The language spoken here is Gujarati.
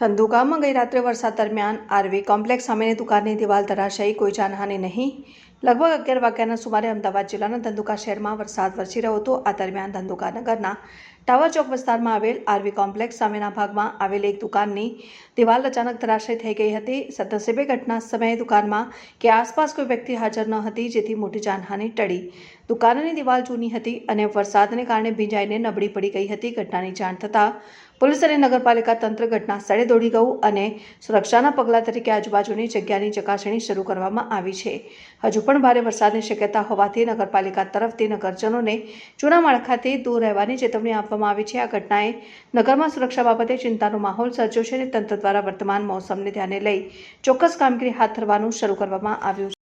ધંધુકામાં ગઈ રાત્રે વરસાદ દરમિયાન આરવી કોમ્પ્લેક્સ સામેની દુકાનની દિવાલ ધરાશાયી કોઈ જાનહાની નહીં. લગભગ અગિયાર વાગ્યાના સુમારે અમદાવાદ જિલ્લાના ધંધુકા શહેરમાં વરસાદ વરસી રહ્યો હતો. આ દરમિયાન ધંધુકા નગરના ટાવર ચોક વિસ્તારમાં આવેલ આરવી કોમ્પ્લેક્સ સામેના ભાગમાં આવેલ એક દુકાનની દિવાલ અચાનક ધરાશય થઈ ગઈ હતી. સદનસીબે ઘટના સમયે દુકાનમાં કે આસપાસ કોઈ વ્યક્તિ હાજર ન હતી, જેથી મોટી જાનહાનિ ટળી. દુકાનની દિવાલ જૂની હતી અને વરસાદને કારણે ભીંજાઈને નબળી પડી ગઈ હતી. ઘટનાની જાણ થતાં પોલીસ અને નગરપાલિકા તંત્ર ઘટના સ્થળે દોડી ગયું અને સુરક્ષાના પગલાં તરીકે આજુબાજુની જગ્યાની ચકાસણી શરૂ કરવામાં આવી છે. હજુ પણ ભારે વરસાદની શક્યતા હોવાથી નગરપાલિકા તરફથી નગરજનોને જૂના માળખાથી દૂર રહેવાની ચેતવણી આપવામાં આવી છે. આ ઘટનાએ નગરમાં સુરક્ષા બાબતે ચિંતાનો માહોલ સર્જ્યો છે અને તંત્ર દ્વારા વર્તમાન મોસમને ધ્યાને લઈ ચોક્કસ કામગીરી હાથ ધરવાનું શરૂ કરવામાં આવ્યું છે.